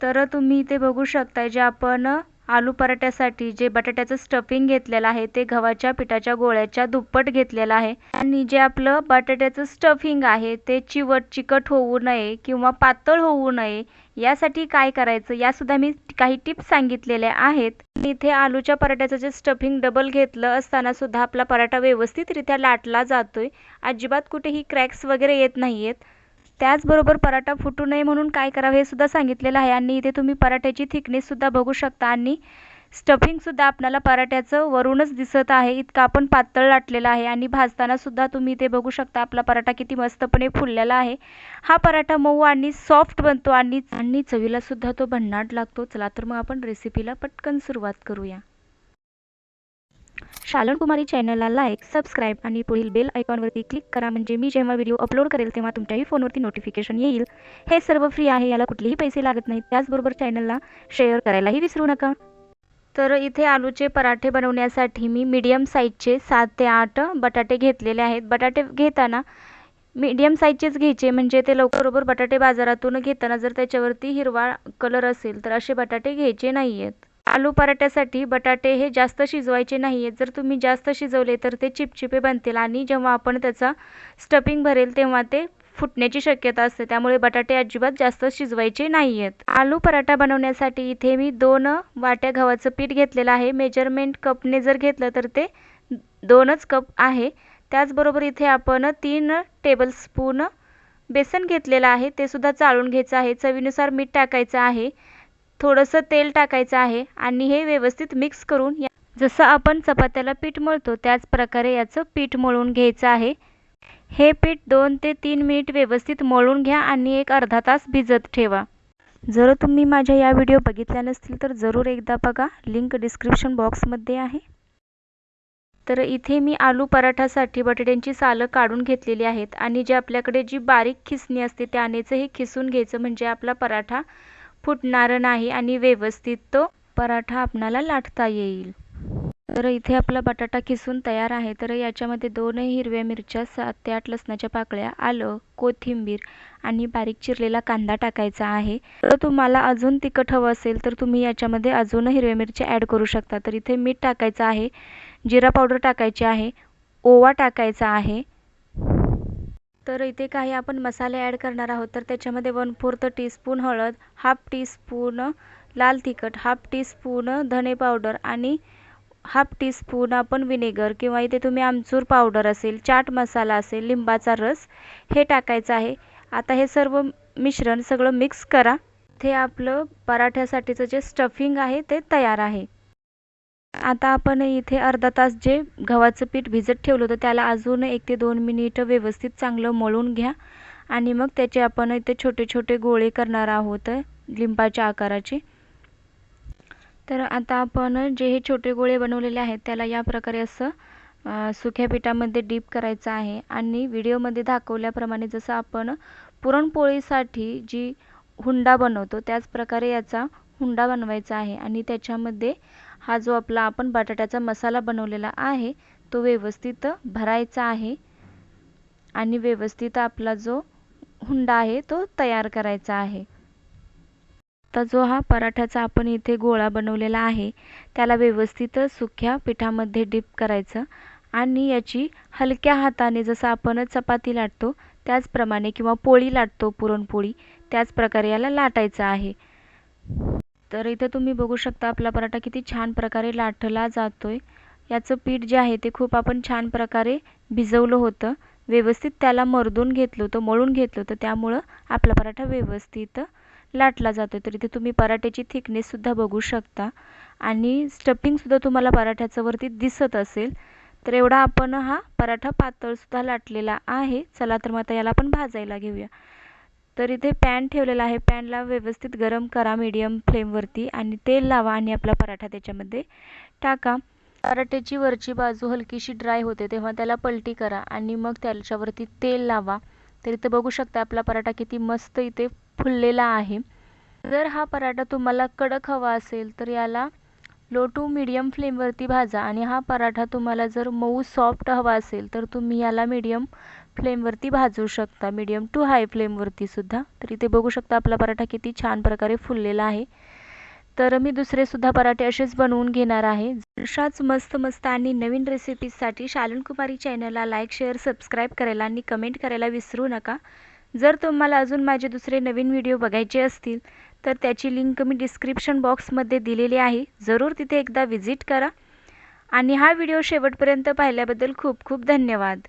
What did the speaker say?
तर तुम्ही इथे बघू शकताय जे आपण आलू पराठ्यासाठी जे बटाट्याचं स्टफिंग घेतलेलं आहे ते गव्हाच्या पिठाच्या गोळ्याच्या दुप्पट घेतलेलं आहे. आणि जे आपलं बटाट्याचं स्टफिंग आहे ते चिवट चिकट होऊ नये किंवा पातळ होऊ नये यासाठी काय करायचं? यासुद्धा मी काही टिप्स सांगितलेल्या आहेत. इथे आलूच्या पराठ्याचं जे स्टफिंग डबल घेतलं असताना सुद्धा आपला पराठा व्यवस्थितरित्या लाटला जातोय. अजिबात कुठेही क्रॅक्स वगैरे येत नाही आहेत त्याचबरोबर पराठा फुटू नये म्हणून काय करावं हे सुद्धा सांगितलेलं आहे. आणि इथे तुम्ही पराठ्याची थिकनेससुद्धा बघू शकता. आणि स्टफिंगसुद्धा आपल्याला पराठ्याचं वरूनच दिसत आहे. इतका आपण पातळ लाटलेला आहे. आणि भाजतानासुद्धा तुम्ही इथे बघू शकता आपला पराठा किती मस्तपणे फुललेला आहे. हा पराठा मऊ आणि सॉफ्ट बनतो. आणि आणि चवीलासुद्धा तो भन्नाट लागतो. चला तर मग आपण रेसिपीला पटकन सुरुवात करूया. शालन कुमारी चॅनलला लाईक सबस्क्राईब आणि पुढील बेल आयकॉनवरती क्लिक करा. म्हणजे मी जेव्हा व्हिडिओ अपलोड करेल तेव्हा तुमच्याही फोनवरती नोटिफिकेशन येईल. हे सर्व फ्री आहे याला कुठलेही पैसे लागत नाहीत. त्याचबरोबर चॅनलला शेअर करायलाही विसरू नका. तर इथे आलूचे पराठे बनवण्यासाठी मी मीडियम साईजचे सात ते आठ बटाटे घेतलेले आहेत. बटाटे घेताना मीडियम साईजचेच घ्यायचे म्हणजे ते लवकरबरोबर बटाटे बाजारातून घेताना जर त्याच्यावरती हिरवा कलर असेल तर असे बटाटे घ्यायचे नाही आहेत आलू पराठ्यासाठी बटाटे हे जास्त शिजवायचे नाही आहेत जर तुम्ही जास्त शिजवले तर ते चिपचिपे बनतील आणि जेव्हा आपण त्याचा स्टफिंग भरेल तेव्हा ते फुटण्याची शक्यता असते. त्यामुळे बटाटे अजिबात जास्त शिजवायचे नाही आहेत आलू पराठा बनवण्यासाठी इथे मी दोन वाट्या गव्हाचं पीठ घेतलेलं आहे. मेजरमेंट कपने जर घेतलं तर ते दोनच कप आहे. त्याचबरोबर इथे आपण तीन टेबलस्पून बेसन घेतलेलं आहे. ते सुद्धा चाळून घ्यायचं आहे. चवीनुसार मीठ टाकायचं आहे. थोडंसं तेल टाकायचं आहे आणि हे व्यवस्थित मिक्स करून या जसं आपण चपात्याला पीठ मळतो त्याच प्रकारे याचं पीठ मळून घ्यायचं आहे. हे पीठ दोन ते तीन मिनिट व्यवस्थित मळून घ्या आणि एक अर्धा तास भिजत ठेवा. जर तुम्ही माझ्या या व्हिडिओ बघितल्या नसतील तर जरूर एकदा बघा. लिंक डिस्क्रिप्शन बॉक्समध्ये आहे. तर इथे मी आलू पराठासाठी बटाट्यांची सालं काढून घेतलेली आहेत आणि जे आपल्याकडे जी बारीक खिसणी असते त्यानेच हे खिसून घ्यायचं म्हणजे आपला पराठा फुटणार नाही आणि व्यवस्थित तो पराठा आपणाला लाटता येईल. तर इथे आपला बटाटा किसून तयार आहे. तर याच्यामध्ये दोनही हिरव्या मिरच्या सात ते आठ लसणाच्या पाकळ्या आलं कोथिंबीर आणि बारीक चिरलेला कांदा टाकायचा आहे. तर तुम्हाला अजून तिखट हवं असेल तर तुम्ही याच्यामध्ये अजून हिरव्या मिरच्या ॲड करू शकता. तर इथे मीठ टाकायचं आहे जिरा पावडर टाकायची आहे ओवा टाकायचा आहे तर इथे काही आपण मसाले ॲड करणार आहोत. तर त्याच्यामध्ये वन फोर्थ टीस्पून हळद हाफ टीस्पून लाल तिखट हाफ टीस्पून धने पावडर आणि हाफ टीस्पून आपण विनेगर किंवा इथे तुम्ही आमचूर पावडर असेल चाट मसाला असेल लिंबाचा रस हे टाकायचं आहे. आता हे सर्व मिश्रण सगळं मिक्स करा. ते आपलं पराठ्यासाठीचं जे स्टफिंग आहे ते तयार आहे. आता आपण इथे अर्धा तास जे गव्हाचं पीठ भिजत ठेवलं होतं त्याला अजून एक ते दोन मिनिट व्यवस्थित चांगलं मळून घ्या. आणि मग त्याचे आपण इथे छोटे छोटे गोळे करणार आहोत लिंबाच्या आकाराचे. तर आता आपण जे हे छोटे गोळे बनवलेले आहेत त्याला या प्रकारे असं सुक्या पिठामध्ये डीप करायचं आहे. आणि व्हिडिओमध्ये दाखवल्याप्रमाणे जसं आपण पुरणपोळीसाठी जी हुंडा बनवतो त्याच प्रकारे याचा हुंडा बनवायचा आहे. आणि त्याच्यामध्ये हा जो आपला आपण बटाट्याचा मसाला बनवलेला आहे तो व्यवस्थित भरायचा आहे. आणि व्यवस्थित आपला जो हुंडा आहे तो तयार करायचा आहे. आता जो हा पराठ्याचा आपण इथे गोळा बनवलेला आहे त्याला व्यवस्थित सुक्या पिठामध्ये डीप करायचं. आणि याची हलक्या हाताने जसं आपण चपाती लाटतो त्याचप्रमाणे किंवा पोळी लाटतो पुरणपोळी त्याच प्रकारे याला लाटायचं आहे. तर इथे तुम्ही बघू शकता आपला पराठा किती छान प्रकारे लाटला जातोय. याचं पीठ जे आहे ते खूप आपण छान प्रकारे भिजवलं होतं. व्यवस्थित त्याला मर्दून घेतलं होतं मळून घेतलं होतं. त्यामुळं आपला पराठा व्यवस्थित लाटला जातो तर इथे तुम्ही पराठ्याची थिकनेससुद्धा बघू शकता. आणि स्टफिंगसुद्धा तुम्हाला पराठ्याचं वरती दिसत असेल. तर एवढा आपण हा पराठा पातळसुद्धा लाटलेला आहे. चला तर मग आता याला आपण भाजायला घेऊया. तर इथे पॅन ठेवलेला आहे. पॅनला व्यवस्थित गरम करा मीडियम फ्लेमवरती आणि तेल लावा आणि आपला पराठा त्याच्यामध्ये टाका. पराठ्याची वरची बाजू हलकीशी ड्राय होते तेव्हा त्याला पलटी करा आणि मग त्याच्यावरती तेल लावा. तर इथे बघू शकता आपला पराठा किती मस्त इथे फुललेला आहे. जर हा पराठा तुम्हाला कडक हवा असेल तर याला लो टू मीडियम फ्लेमवरती भाजा आणि हा पराठा तुम्हाला जर मऊ सॉफ्ट हवा असेल तर तुम्ही याला मीडियम फ्लेमवरती भाजू शकता. मीडियम टू हाय फ्लेमवरती सुद्धा. तर इथे बघू शकता आपला पराठा किती छान प्रकारे फुललेला आहे. तर मी दुसरे सुद्धा पराठे असेच बनवून घेणार आहे. अशाच मस्त मस्त आणि नवीन रेसिपीजसाठी शालन कुमारी चॅनलला लाईक शेअर सबस्क्राईब करायला आणि कमेंट करायला विसरू नका. जर तुम्हाला अजून माझे दुसरे नवीन व्हिडिओ बघायचे असतील तर त्याची लिंक मी डिस्क्रिप्शन बॉक्समध्ये दिलेली आहे. जरूर तिथे एकदा व्हिजिट करा. आणि हा व्हिडिओ शेवटपर्यंत पाहिल्याबद्दल खूप खूप धन्यवाद.